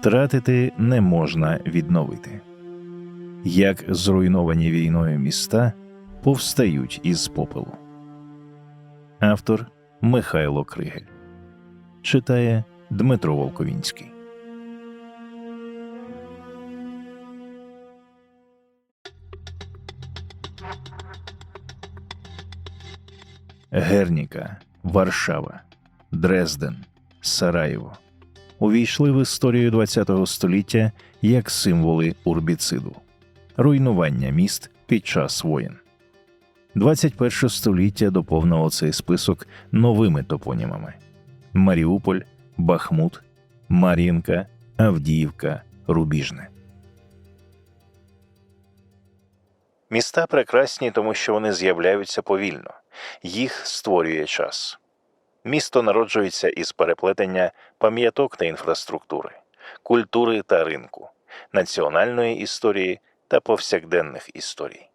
втратити не можна відновити. Як зруйновані війною міста повстають із попелу. Автор Михайло Кригель читає Дмитро Волковінський. Герніка, Варшава, Дрезден, Сараєво увійшли в історію ХХ століття як символи урбіциду, руйнування міст під час воєн. 21 століття доповнило цей список новими топонімами: Маріуполь, Бахмут, Мар'їнка, Авдіївка, Рубіжне. Міста прекрасні, тому що вони з'являються повільно, їх створює час. Місто народжується із переплетення пам'яток та інфраструктури, культури та ринку, національної історії та повсякденних історій.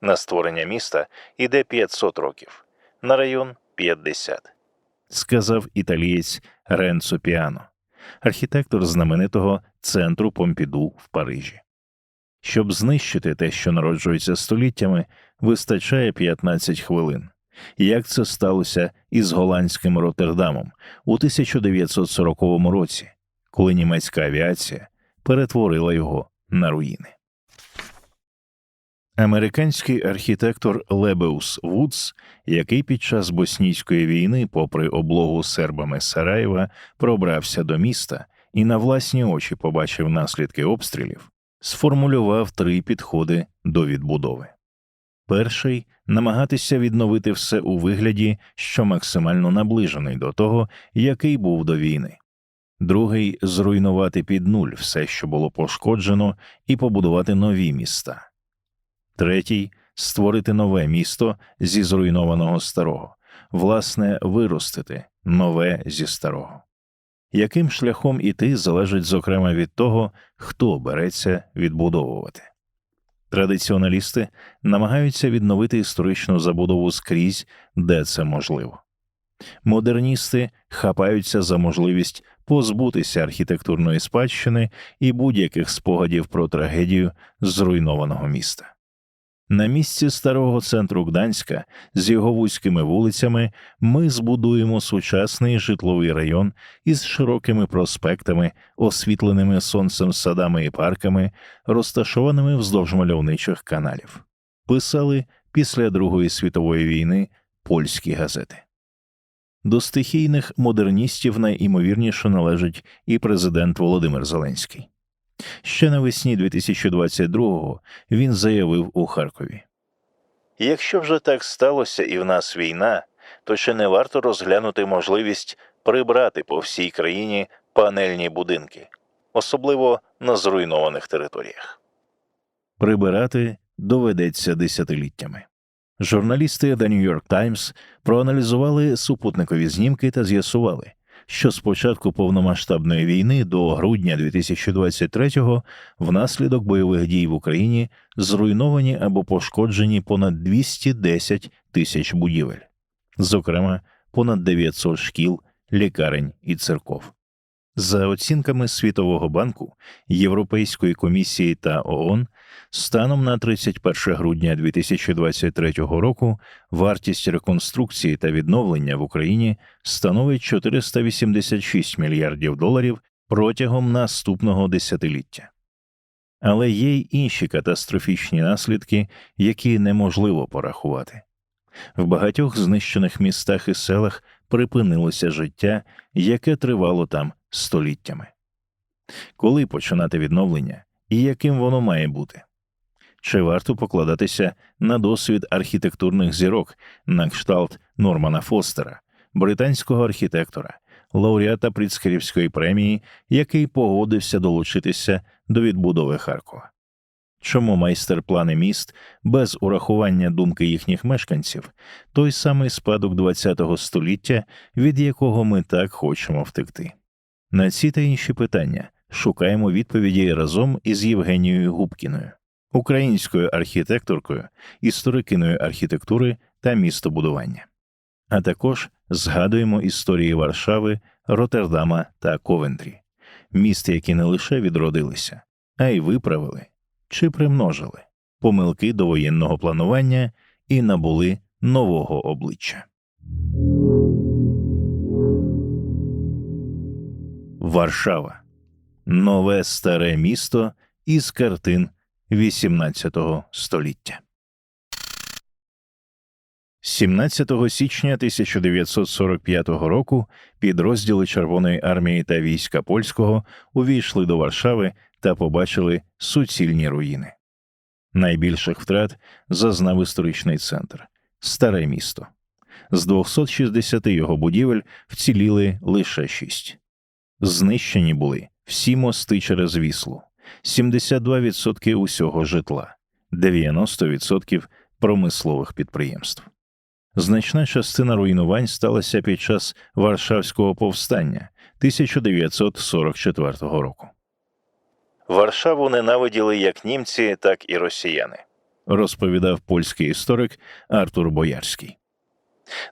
На створення міста йде 500 років, на район 50, сказав італієць Ренцо Піано, архітектор знаменитого центру Помпіду в Парижі. Щоб знищити те, що народжується століттями, вистачає 15 хвилин. Як це сталося із голландським Роттердамом у 1940 році, коли німецька авіація перетворила його на руїни. Американський архітектор Лебеус Вудс, який під час боснійської війни, попри облогу сербами Сараєва, пробрався до міста і на власні очі побачив наслідки обстрілів, сформулював три підходи до відбудови. Перший намагатися відновити все у вигляді, що максимально наближений до того, який був до війни. Другий зруйнувати під нуль все, що було пошкоджено, і побудувати нові міста. Третій створити нове місто зі зруйнованого старого, власне, виростити нове зі старого. Яким шляхом іти залежить зокрема від того, хто береться відбудовувати. Традиціоналісти намагаються відновити історичну забудову скрізь, де це можливо. Модерністи хапаються за можливість позбутися архітектурної спадщини і будь-яких спогадів про трагедію зруйнованого міста. На місці старого центру Гданська з його вузькими вулицями ми збудуємо сучасний житловий район із широкими проспектами, освітленими сонцем садами і парками, розташованими вздовж мальовничих каналів. Писали після Другої світової війни польські газети. До стихійних модерністів найімовірніше належить і президент Володимир Зеленський. Ще навесні 2022-го він заявив у Харкові: Якщо вже так сталося і в нас війна, то чи не варто розглянути можливість прибрати по всій країні панельні будинки, особливо на зруйнованих територіях. Прибирати доведеться десятиліттями. Журналісти The New York Times проаналізували супутникові знімки та з'ясували, що з початку повномасштабної війни до грудня 2023-го внаслідок бойових дій в Україні зруйновані або пошкоджені понад 210 тисяч будівель, зокрема понад 900 шкіл, лікарень і церков. За оцінками Світового банку, Європейської комісії та ООН, станом на 31 грудня 2023 року вартість реконструкції та відновлення в Україні становить 486 мільярдів доларів протягом наступного десятиліття. Але є й інші катастрофічні наслідки, які неможливо порахувати. В багатьох знищених містах і селах припинилося життя, яке тривало там століттями. Коли починати відновлення і яким воно має бути? Чи варто покладатися на досвід архітектурних зірок на кшталт Нормана Фостера, британського архітектора, лауреата Пріцкерівської премії, який погодився долучитися до відбудови Харкова? Чому майстер-плани міст без урахування думки їхніх мешканців той самий спадок ХХ століття, від якого ми так хочемо втекти? На ці та інші питання шукаємо відповіді разом із Євгенією Губкіною, українською архітекторкою, історикиною архітектури та містобудування. А також згадуємо історії Варшави, Роттердама та Ковентрі, міст, які не лише відродилися, а й виправили чи примножили помилки довоєнного планування і набули нового обличчя. Варшава нове старе місто із картин XVIII століття. 17 січня 1945 року підрозділи Червоної армії та війська польського увійшли до Варшави та побачили суцільні руїни. Найбільших втрат зазнав історичний центр старе місто. З 260 його будівель вціліли лише шість. Знищені були всі мости через віслу, 72% усього житла, 90% промислових підприємств. Значна частина руйнувань сталася під час Варшавського повстання 1944 року. Варшаву ненавиділи як німці, так і росіяни, розповідав польський історик Артур Боярський.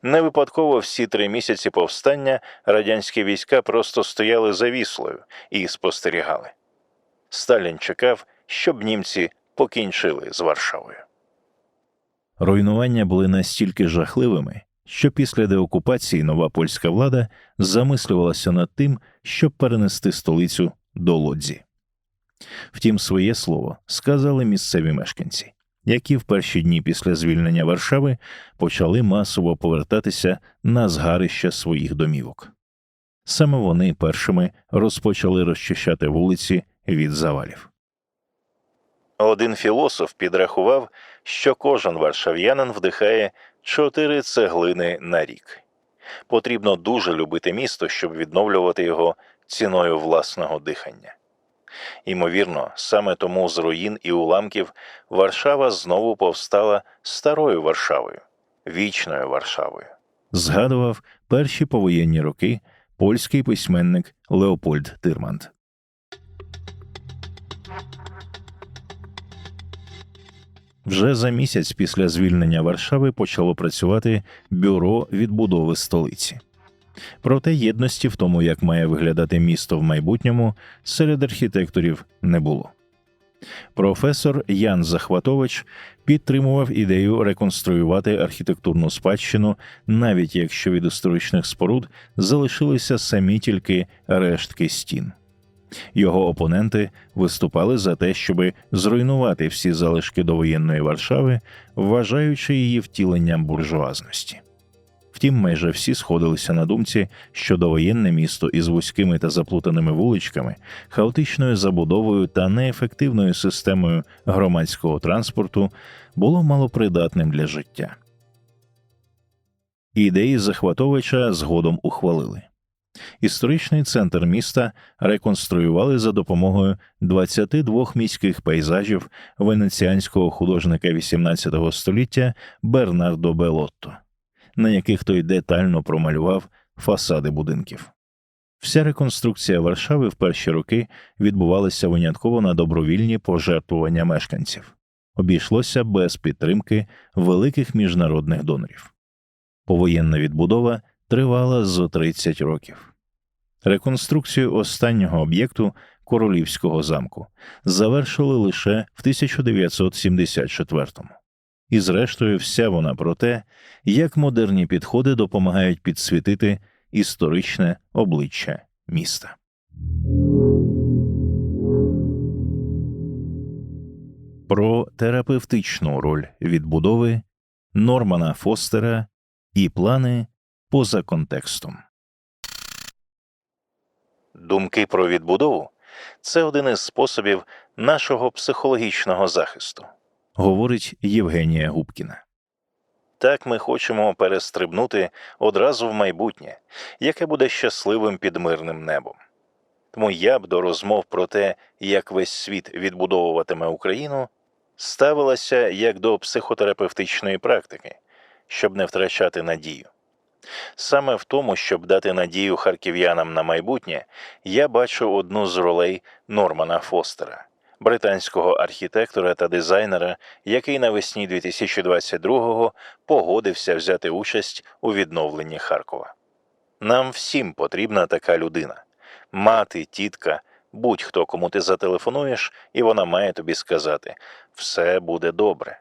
Не випадково всі три місяці повстання радянські війська просто стояли за віслою і спостерігали. Сталін чекав, щоб німці покінчили з Варшавою. Руйнування були настільки жахливими, що після деокупації нова польська влада замислювалася над тим, щоб перенести столицю до лодзі. Втім, своє слово сказали місцеві мешканці, які в перші дні після звільнення Варшави почали масово повертатися на згарища своїх домівок. Саме вони першими розпочали розчищати вулиці від завалів. Один філософ підрахував, що кожен варшав'янин вдихає чотири цеглини на рік. Потрібно дуже любити місто, щоб відновлювати його ціною власного дихання. Імовірно, саме тому з руїн і уламків Варшава знову повстала старою Варшавою, вічною Варшавою. Згадував перші повоєнні роки польський письменник Леопольд Тирманд. Вже за місяць після звільнення Варшави почало працювати бюро відбудови столиці. Проте єдності в тому, як має виглядати місто в майбутньому, серед архітекторів не було. Професор Ян Захватович підтримував ідею реконструювати архітектурну спадщину, навіть якщо від історичних споруд залишилися самі тільки рештки стін. Його опоненти виступали за те, щоб зруйнувати всі залишки довоєнної Варшави, вважаючи її втіленням буржуазності. Втім, майже всі сходилися на думці, що довоєнне місто із вузькими та заплутаними вуличками, хаотичною забудовою та неефективною системою громадського транспорту було малопридатним для життя. Ідеї Захватовича згодом ухвалили. Історичний центр міста реконструювали за допомогою 22 міських пейзажів венеціанського художника XVIII століття Бернардо Белотто, на яких той детально промалював фасади будинків. Вся реконструкція Варшави в перші роки відбувалася винятково на добровільні пожертвування мешканців, обійшлося без підтримки великих міжнародних донорів. Повоєнна відбудова тривала зо 30 років. Реконструкцію останнього об'єкту королівського замку завершили лише в 1974-му. І, зрештою, вся вона про те, як модерні підходи допомагають підсвітити історичне обличчя міста. Про терапевтичну роль відбудови Нормана Фостера і плани поза контекстом. Думки про відбудову це один із способів нашого психологічного захисту, говорить Євгенія Губкіна. Так ми хочемо перестрибнути одразу в майбутнє, яке буде щасливим під мирним небом. Тому я б до розмов про те, як весь світ відбудовуватиме Україну, ставилася як до психотерапевтичної практики, щоб не втрачати надію. Саме в тому, щоб дати надію харків'янам на майбутнє, я бачу одну з ролей Нормана Фостера, британського архітектора та дизайнера, який навесні 2022-го погодився взяти участь у відновленні Харкова. Нам всім потрібна така людина мати, тітка, будь-хто, кому ти зателефонуєш, і вона має тобі сказати все буде добре.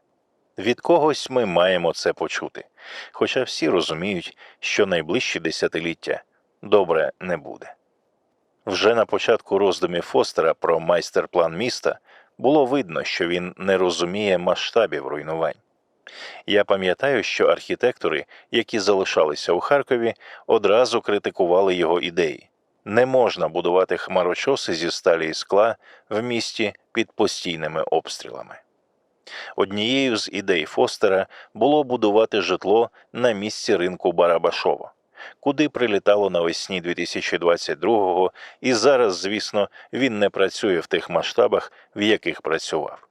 Від когось ми маємо це почути, хоча всі розуміють, що найближчі десятиліття добре не буде. Вже на початку роздумів Фостера про майстер-план міста було видно, що він не розуміє масштабів руйнувань. Я пам'ятаю, що архітектори, які залишалися у Харкові, одразу критикували його ідеї. Не можна будувати хмарочоси зі сталі і скла в місті під постійними обстрілами. Однією з ідей Фостера було будувати житло на місці ринку Барабашово, куди прилітало навесні 2022-го, і зараз, звісно, він не працює в тих масштабах, в яких працював.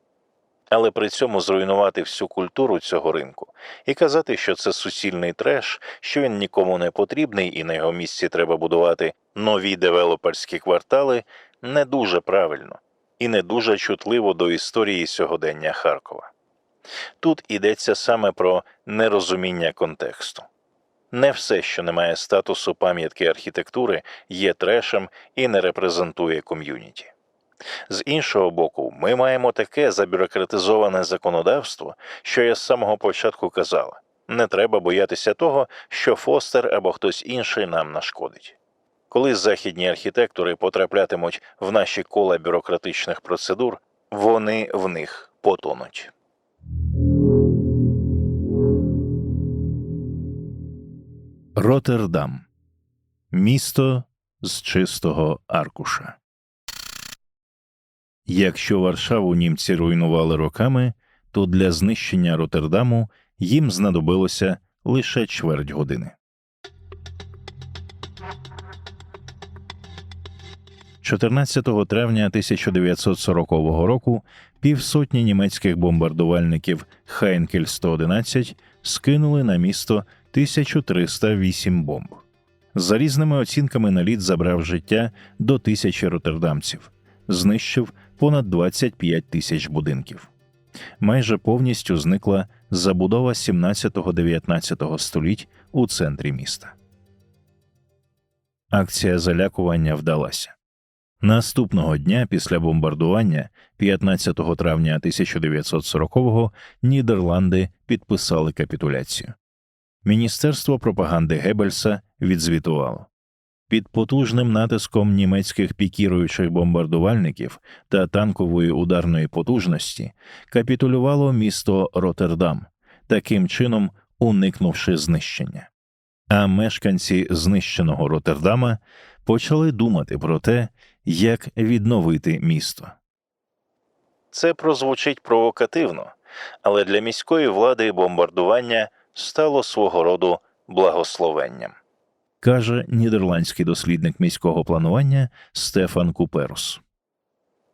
Але при цьому зруйнувати всю культуру цього ринку і казати, що це суцільний треш, що він нікому не потрібний, і на його місці треба будувати нові девелоперські квартали, не дуже правильно і не дуже чутливо до історії сьогодення Харкова. Тут йдеться саме про нерозуміння контексту. Не все, що не має статусу пам'ятки архітектури, є трешем і не репрезентує ком'юніті. З іншого боку, ми маємо таке забюрократизоване законодавство, що я з самого початку казала не треба боятися того, що Фостер або хтось інший нам нашкодить. Коли західні архітектори потраплятимуть в наші кола бюрократичних процедур, вони в них потонуть. Роттердам місто з чистого аркуша. Якщо Варшаву німці руйнували роками, то для знищення Роттердаму їм знадобилося лише чверть години. 14 травня 1940 року півсотні німецьких бомбардувальників Хайнкель 111 скинули на місто 1308 бомб. За різними оцінками наліт забрав життя до тисячі роттердамців, знищив понад 25 тисяч будинків. Майже повністю зникла забудова 17-19 століть у центрі міста. Акція залякування вдалася. Наступного дня після бомбардування, 15 травня 1940-го, Нідерланди підписали капітуляцію. Міністерство пропаганди Геббельса відзвітувало під потужним натиском німецьких пікіруючих бомбардувальників та танкової ударної потужності капітулювало місто Роттердам, таким чином уникнувши знищення. А мешканці знищеного Роттердама почали думати про те, як відновити місто. Це прозвучить провокативно, але для міської влади бомбардування стало свого роду благословенням, каже нідерландський дослідник міського планування Стефан Куперус.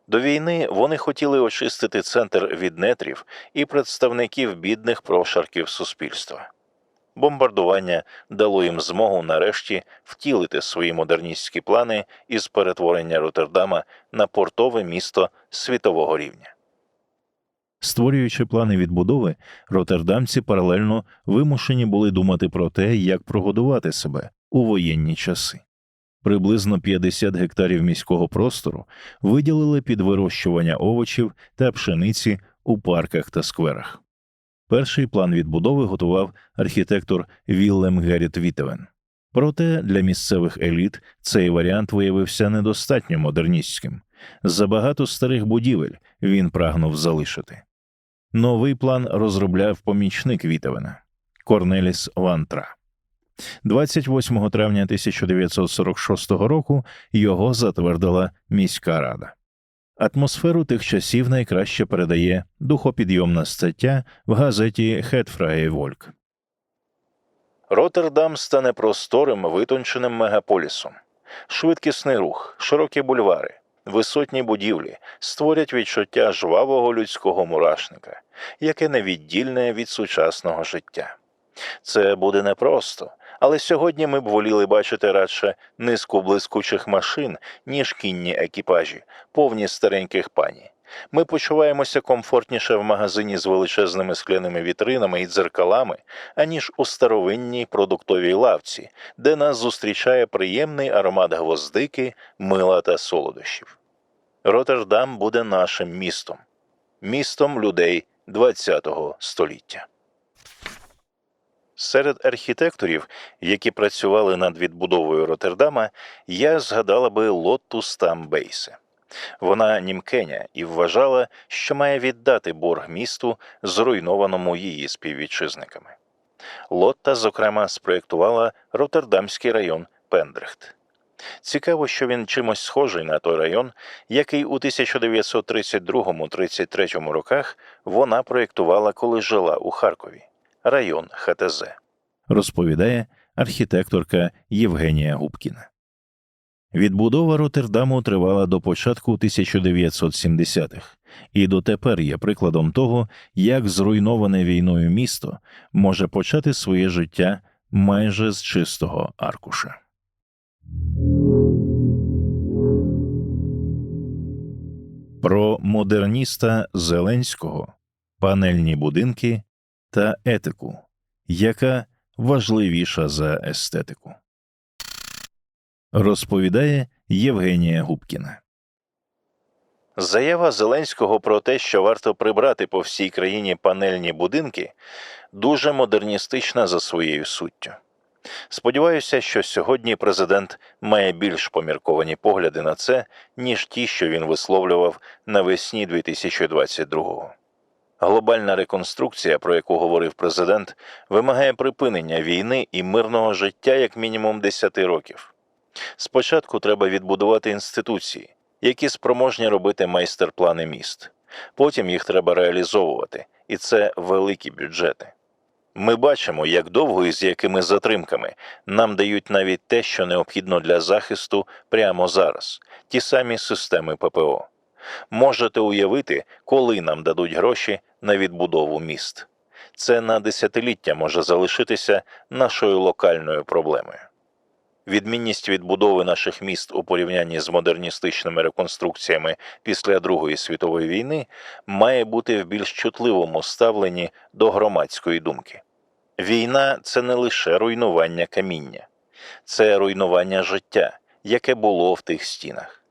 До війни вони хотіли очистити центр від нетрів і представників бідних прошарків суспільства. Бомбардування дало їм змогу нарешті втілити свої модерністські плани із перетворення Роттердама на портове місто світового рівня. Створюючи плани відбудови, роттердамці паралельно вимушені були думати про те, як прогодувати себе у воєнні часи. Приблизно 50 гектарів міського простору виділили під вирощування овочів та пшениці у парках та скверах. Перший план відбудови готував архітектор Віллем Герріт Вітевен. Проте для місцевих еліт цей варіант виявився недостатньо модерністським. Забагато старих будівель він прагнув залишити. Новий план розробляв помічник Вітевена Корнеліс Лантра. 28 травня 1946 року його затвердила міська рада. Атмосферу тих часів найкраще передає духопідйомна стаття в газеті Хетфрає Вольк. Роттердам стане просторим витонченим мегаполісом. Швидкісний рух, широкі бульвари, висотні будівлі створять відчуття жвавого людського мурашника, яке невіддільне від сучасного життя. Це буде непросто, але сьогодні ми б воліли бачити радше низку блискучих машин, ніж кінні екіпажі, повні стареньких пані. Ми почуваємося комфортніше в магазині з величезними скляними вітринами і дзеркалами, аніж у старовинній продуктовій лавці, де нас зустрічає приємний аромат гвоздики, мила та солодощів. Роттердам буде нашим містом, містом людей ХХ століття. Серед архітекторів, які працювали над відбудовою Роттердама, я згадала би Лотту Стамбейсе. Вона німкеня і вважала, що має віддати борг місту, зруйнованому її співвітчизниками. Лотта, зокрема, спроєктувала Роттердамський район Пендрехт. Цікаво, що він чимось схожий на той район, який у 1932-33 роках вона проєктувала, коли жила у Харкові, район ХТЗ. Розповідає архітекторка Євгенія Губкіна. Відбудова Роттердаму тривала до початку 1970-х і дотепер є прикладом того, як зруйноване війною місто може почати своє життя майже з чистого аркуша. Про модерніста Зеленського, панельні будинки та етику, яка важливіша за естетику. Розповідає Євгенія Губкіна. Заява Зеленського про те, що варто прибрати по всій країні панельні будинки, дуже модерністична за своєю суттю. Сподіваюся, що сьогодні президент має більш помірковані погляди на це, ніж ті, що він висловлював навесні 2022-го. Глобальна реконструкція, про яку говорив президент, вимагає припинення війни і мирного життя як мінімум 10 років. Спочатку треба відбудувати інституції, які спроможні робити майстер-плани міст. Потім їх треба реалізовувати, і це великі бюджети. Ми бачимо, як довго і з якими затримками нам дають навіть те, що необхідно для захисту прямо зараз, ті самі системи ППО. Можете уявити, коли нам дадуть гроші на відбудову міст. Це на десятиліття може залишитися нашою локальною проблемою. Відмінність відбудови наших міст у порівнянні з модерністичними реконструкціями після Другої світової війни має бути в більш чутливому ставленні до громадської думки. Війна це не лише руйнування каміння, це руйнування життя, яке було в тих стінах.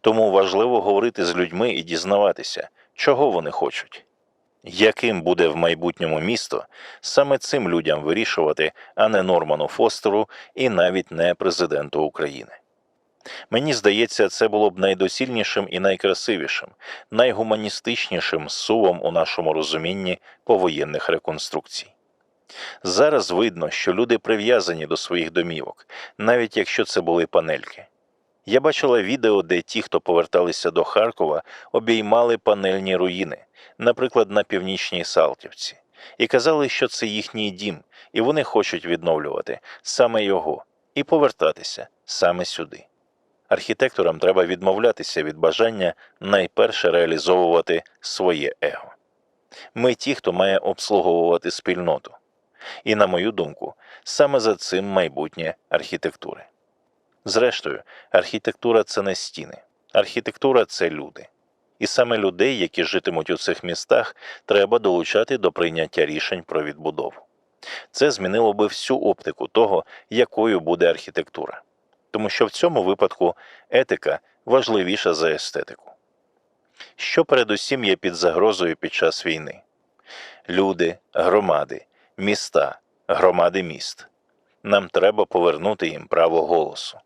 Тому важливо говорити з людьми і дізнаватися, чого вони хочуть. Яким буде в майбутньому місто, саме цим людям вирішувати, а не Норману Фостеру і навіть не президенту України. Мені здається, це було б найдосільнішим і найкрасивішим, найгуманістичнішим сувом у нашому розумінні повоєнних реконструкцій. Зараз видно, що люди прив'язані до своїх домівок, навіть якщо це були панельки. Я бачила відео, де ті, хто поверталися до Харкова, обіймали панельні руїни, наприклад, на північній Салтівці, і казали, що це їхній дім, і вони хочуть відновлювати саме його і повертатися саме сюди. Архітекторам треба відмовлятися від бажання найперше реалізовувати своє его. Ми ті, хто має обслуговувати спільноту. І, на мою думку, саме за цим майбутнє архітектури. Зрештою, архітектура це не стіни, архітектура це люди. І саме людей, які житимуть у цих містах, треба долучати до прийняття рішень про відбудову. Це змінило би всю оптику того, якою буде архітектура, тому що в цьому випадку етика важливіша за естетику. Що передусім є під загрозою під час війни? Люди, громади, міста, громади міст. Нам треба повернути їм право голосу.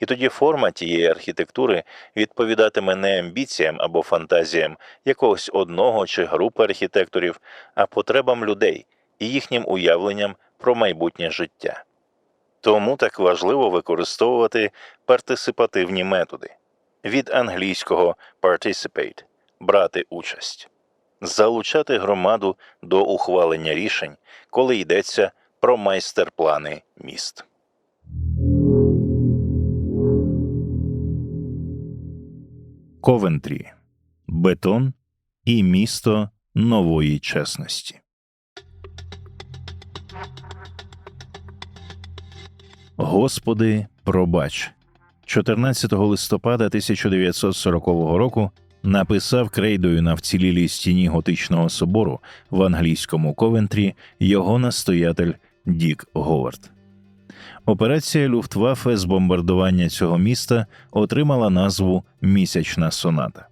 І тоді форма тієї архітектури відповідатиме не амбіціям або фантазіям якогось одного чи групи архітекторів, а потребам людей і їхнім уявленням про майбутнє життя. Тому так важливо використовувати партисипативні методи від англійського participate брати участь, залучати громаду до ухвалення рішень, коли йдеться про майстер-плани міст. Ковентрі Бетон і місто нової чесності. Господи, пробач. 14 листопада 1940 року написав крейдою на вцілілій стіні готичного собору в англійському Ковентрі його настоятель Дік Говард. Операція Люфтваффе з бомбардування цього міста отримала назву Місячна соната.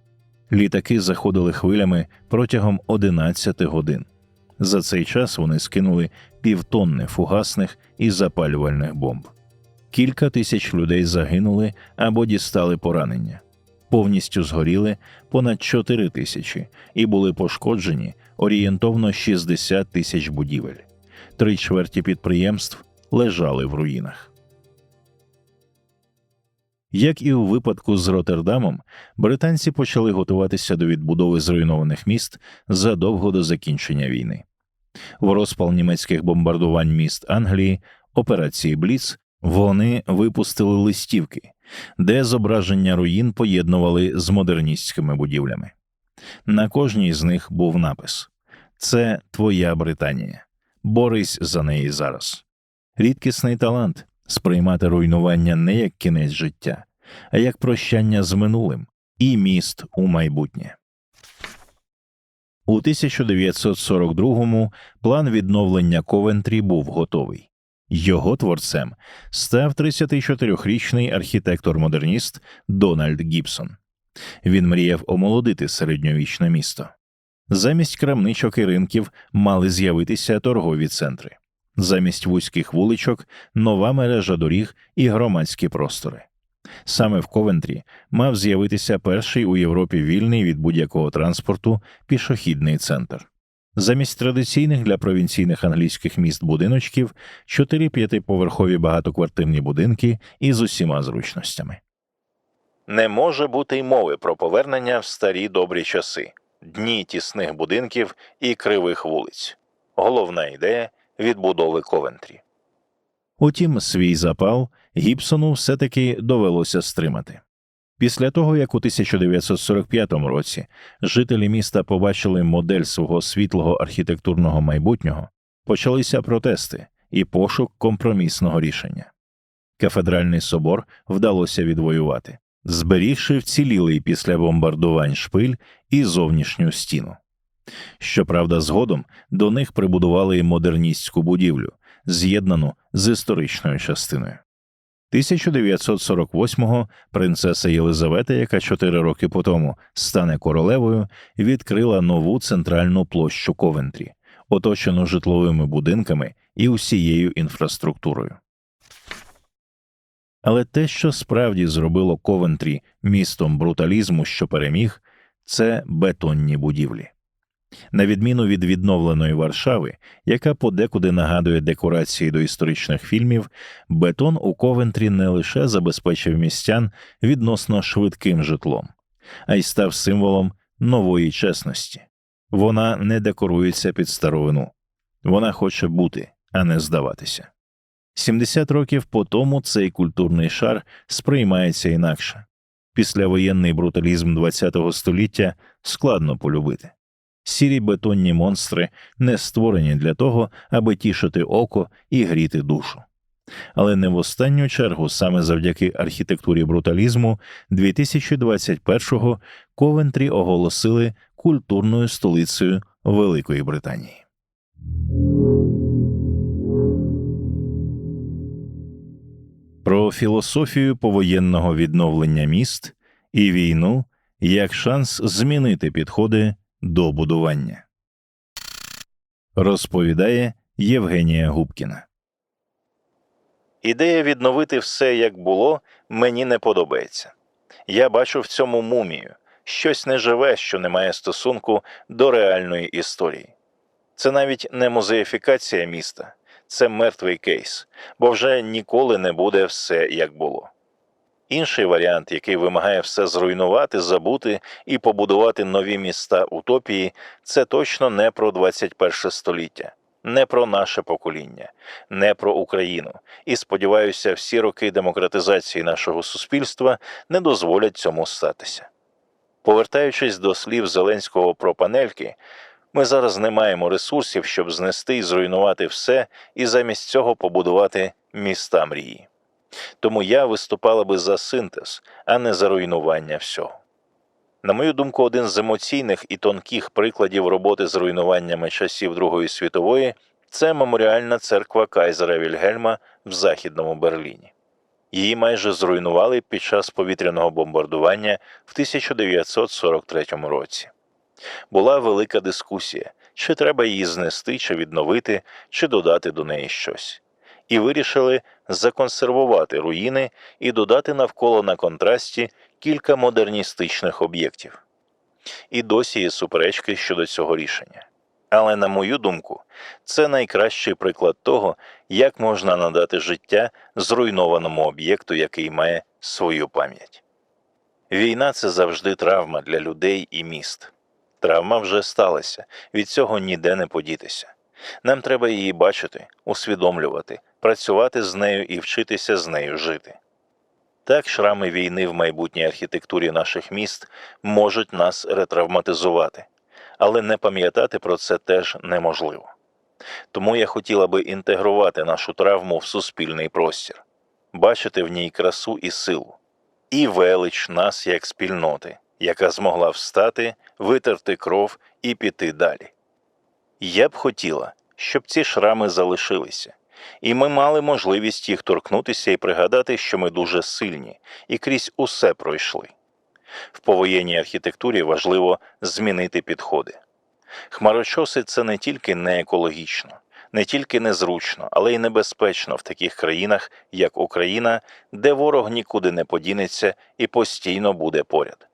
Літаки заходили хвилями протягом 11 годин. За цей час вони скинули півтонни фугасних і запалювальних бомб. Кілька тисяч людей загинули або дістали поранення. Повністю згоріли понад 4 тисячі і були пошкоджені орієнтовно 60 тисяч будівель. Три чверті підприємств лежали в руїнах. Як і у випадку з Роттердамом, британці почали готуватися до відбудови зруйнованих міст задовго до закінчення війни. В розпал німецьких бомбардувань міст Англії, операції Бліц, вони випустили листівки, де зображення руїн поєднували з модерністськими будівлями. На кожній з них був напис: Це твоя Британія. Борись за неї зараз. Рідкісний талант сприймати руйнування не як кінець життя, а як прощання з минулим і міст у майбутнє. У 1942-му план відновлення Ковентрі був готовий. Його творцем став 34-річний архітектор-модерніст Дональд Гібсон. Він мріяв омолодити середньовічне місто. Замість крамничок і ринків мали з'явитися торгові центри, замість вузьких вуличок, нова мережа доріг і громадські простори. Саме в Ковентрі мав з'явитися перший у Європі вільний від будь-якого транспорту пішохідний центр. Замість традиційних для провінційних англійських міст будиночків чотири п'ятиповерхові багатоквартирні будинки із усіма зручностями. Не може бути й мови про повернення в старі добрі часи, дні тісних будинків і кривих вулиць. Головна ідея відбудови Ковентрі. Утім, свій запал Гібсону все-таки довелося стримати. Після того, як у 1945 році жителі міста побачили модель свого світлого архітектурного майбутнього, почалися протести і пошук компромісного рішення. Кафедральний собор вдалося відвоювати, зберігши вцілілий після бомбардувань шпиль і зовнішню стіну. Щоправда, згодом до них прибудували й модерністську будівлю, з'єднану з історичною частиною. 1948-го принцеса Єлизавета, яка чотири роки по тому стане королевою, відкрила нову центральну площу Ковентрі, оточену житловими будинками і усією інфраструктурою. Але те, що справді зробило Ковентрі містом бруталізму, що переміг, це бетонні будівлі. На відміну від відновленої Варшави, яка подекуди нагадує декорації до історичних фільмів, бетон у Ковентрі не лише забезпечив містян відносно швидким житлом, а й став символом нової чесності. Вона не декорується під старовину, вона хоче бути, а не здаватися. 70 років по тому цей культурний шар сприймається інакше. Післявоєнний бруталізм ХХ століття складно полюбити. Сірі бетонні монстри не створені для того, аби тішити око і гріти душу. Але не в останню чергу, саме завдяки архітектурі бруталізму, 2021-го Ковентрі оголосили культурною столицею Великої Британії. Про філософію повоєнного відновлення міст і війну як шанс змінити підходи до будування. Розповідає Євгенія Губкіна. Ідея відновити все як було мені не подобається. Я бачу в цьому мумію щось неживе, що не має стосунку до реальної історії. Це навіть не музеїфікація міста, це мертвий кейс, бо вже ніколи не буде все як було. Інший варіант, який вимагає все зруйнувати, забути і побудувати нові міста утопії, це точно не про 21 століття, не про наше покоління, не про Україну. І сподіваюся, всі роки демократизації нашого суспільства не дозволять цьому статися. Повертаючись до слів Зеленського про панельки, ми зараз не маємо ресурсів, щоб знести і зруйнувати все, і замість цього побудувати міста мрії. Тому я виступала би за синтез, а не за руйнування всього. На мою думку, один з емоційних і тонких прикладів роботи з руйнуваннями часів Другої світової Це меморіальна церква Кайзера Вільгельма в Західному Берліні. Її майже зруйнували під час повітряного бомбардування в 1943 році. Була велика дискусія, чи треба її знести, чи відновити, чи додати до неї щось. І вирішили законсервувати руїни і додати навколо на контрасті кілька модерністичних об'єктів. І досі є суперечки щодо цього рішення. Але, на мою думку, це найкращий приклад того, як можна надати життя зруйнованому об'єкту, який має свою пам'ять. Війна це завжди травма для людей і міст. Травма вже сталася, від цього ніде не подітися. Нам треба її бачити, усвідомлювати, працювати з нею і вчитися з нею жити. Так, шрами війни в майбутній архітектурі наших міст можуть нас ретравматизувати, але не пам'ятати про це теж неможливо. Тому я хотіла би інтегрувати нашу травму в суспільний простір, бачити в ній красу і силу, і велич нас як спільноти, яка змогла встати, витерти кров і піти далі. Я б хотіла, щоб ці шрами залишилися, і ми мали можливість їх торкнутися і пригадати, що ми дуже сильні і крізь усе пройшли. В повоєнній архітектурі важливо змінити підходи. Хмарочоси це не тільки не екологічно, не тільки незручно, але й небезпечно в таких країнах, як Україна, де ворог нікуди не подінеться і постійно буде поряд.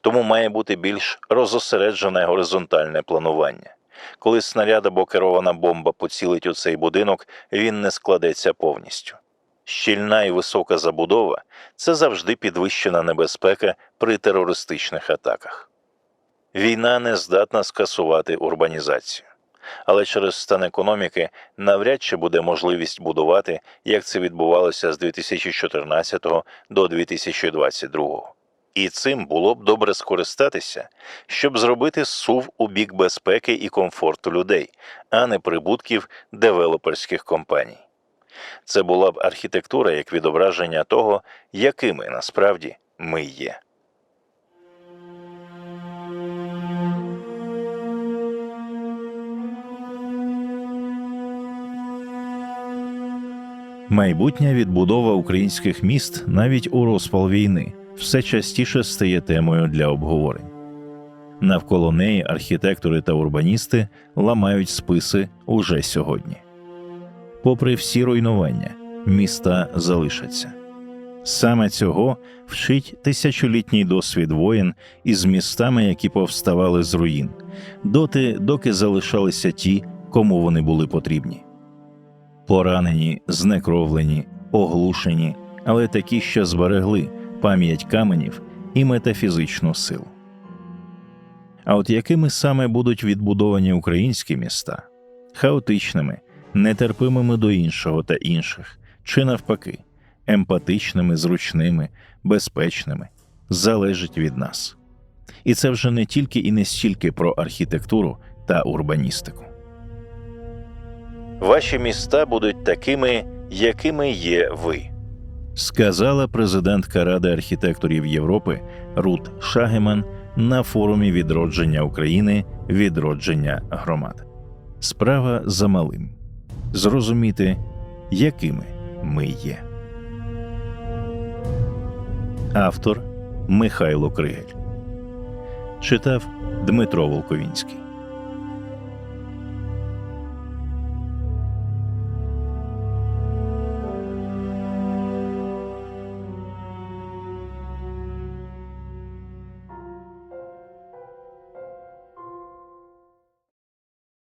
Тому має бути більш розосереджене горизонтальне планування. Коли снаряд або керована бомба поцілить у цей будинок, він не складеться повністю. Щільна і висока забудова це завжди підвищена небезпека при терористичних атаках. Війна не здатна скасувати урбанізацію. Але через стан економіки навряд чи буде можливість будувати, як це відбувалося з 2014 до 2022. І цим було б добре скористатися, щоб зробити сув у бік безпеки і комфорту людей, а не прибутків девелоперських компаній. Це була б архітектура як відображення того, якими насправді ми є. Майбутня відбудова українських міст навіть у розпал війни все частіше стає темою для обговорень. Навколо неї архітектори та урбаністи ламають списи уже сьогодні. Попри всі руйнування, міста залишаться. Саме цього вчить тисячолітній досвід воєн із містами, які повставали з руїн, доти, доки залишалися ті, кому вони були потрібні. Поранені, знекровлені, оглушені, але такі, що зберегли пам'ять каменів і метафізичну силу. А от якими саме будуть відбудовані українські міста хаотичними, нетерпимими до іншого та інших, чи навпаки, емпатичними, зручними, безпечними, залежить від нас. І це вже не тільки і не стільки про архітектуру та урбаністику. Ваші міста будуть такими, якими є ви, сказала президентка Ради архітекторів Європи Рут Шагеман на форумі відродження України відродження громад. Справа за малим зрозуміти, якими ми є. Автор Михайло Кригель читав Дмитро Волковінський.